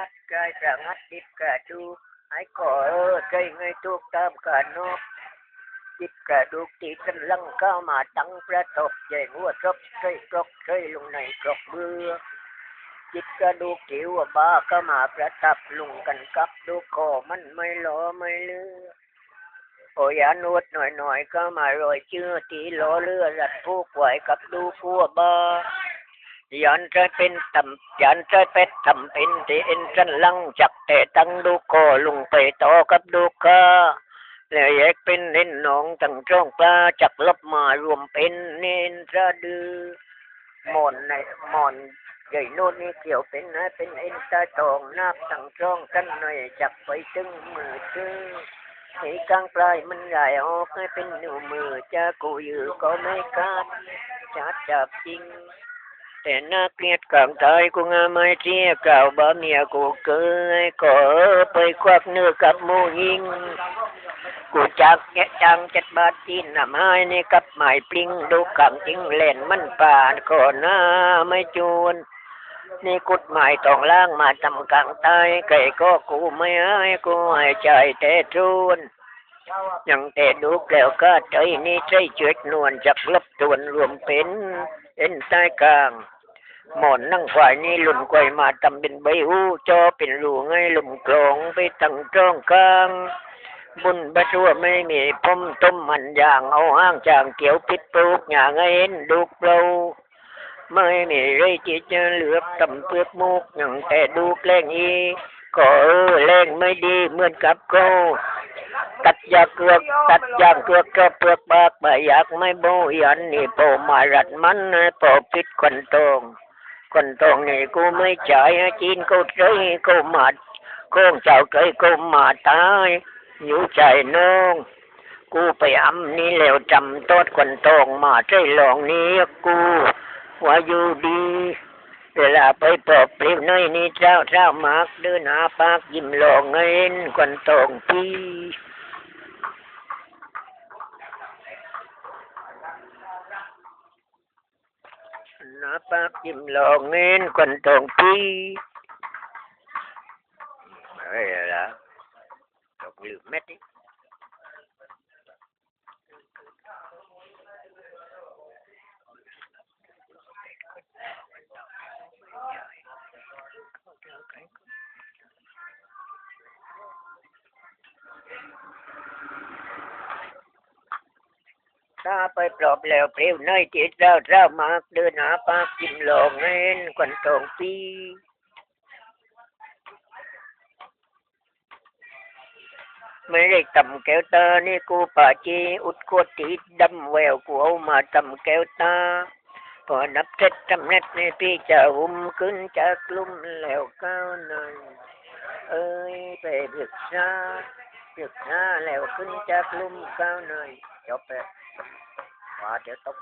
นัดกายประงัดดิบกระดูไอ้ก่อเออใจไงทุกตามกันนกจิบกระดูกที่กันลังเข้ามาตั้งประทบใหญ่หัวทบใส่กรอกใส่ลงในกรอกเบื่อจิตกระดูกที่ว่าบ้าก็มาประทับลุงกันกับดูคอมันไม่หลอไม่เลือโอ้ยานวดหน่อยหน่อยๆก็มารอยเชื่อที่ล้อเลือรัดผู้ป่วยกับดูพัวบ้า ยันจเป็นตำยันจเป็ดตำเป็นที่เอ็นสันลังจักแต่ตั้งดูคลุงไปต่อกับดูกาแล้วแยกเป็นเน้นหนองตั้งจ้องปลาจักลบมารวมเป็นเน้นสะดือหมอนในหมอนใหญ่โน่นนี่เกี่ยวเป็นนะเป็นเอ็นตาตองนับตั้งจ้องกันหน่อยจับไปถึงมือซื้อให้กลางปลายมันใหญ่ออกให้เป็นหนิ้วมือจะกูยือก็ไม่กล้าจัดจับจริง แต่น่าเกลียดกลางตายกูงาไม่เที่ยเก่าบ่เมียกูเกยก็ไปควักเนื้อกับมูยิงกูจักแกจังเจ็ดบาทจีนน้ำหายนี่กับหมายปลิงดูขังจริงเล่นมันป่านก่อนหน้าไม่จวนนี่กุดหมายต้องล่างมาทำกลางตายไก่ก็กูไม่ให้กูให้ใจแต่ทุนยังแต่ดูแล้วก็ใจนี่ใจเจ็ดนวลจากลบตวนรวมเป็น เอ็นใต้กลางหมอนนั่งฝ่ายนี้หลุนกวยมาทำเป็นใบหูจอเป็นรูไงหลุมกลองไปตั้งจ้องกลาง บุญบะชัวไม่มีพมต้มมันอย่างเอาห้างจางเกี่ยวปิดปลูกอย่างเอ็นดูเปล่าไม่มีไรที่จะเหลือบตำเปือกมุกอย่างแต่ดูแกล้งอีก็เออแรงไม่ดีเหมือนกับโกตัดยาเกลือกตัดยาเกลือกก็เปลือกปากไม่อยากไม่โบยันนี่โปมารัดมันนะโปปิดคนตองคนตองนี่กูไม่จ่ายให้จีนกูใช้กูมาโค้งเจ้าเคยกูมาตายอยู่ใจน้องกูไปอำนี่แล้วจำโตดคนตองมาใจลองนี้กูว่าอยู่ดีเวลาไปปอบเปลี่ยวน้อยนี่เจ้าเจ้ามากเดินหาปากยิ้มหลองเงินคนตองพี่ หน้าปากยิ้มหลองเงิ ตาไปปลอบแล้วเปลวน้อยที่เจ้าเจ้ามากเดินหาปากกินหลงเงินควันตองปีไม่ได้ตำแก้วตา นี่กูป่าจีอุดโคตรตีดำแววกูเอามาตำแก้วตา พอนับเสร็จทำเน็ดนี่พี่จะหุ่มขึ้นจากลุ่มแล้วก้าวหน่อยเอ้ยไปปรึกษาปรึกษาแล้วขึ้นจากลุ่มก้าวหน่ อยจบ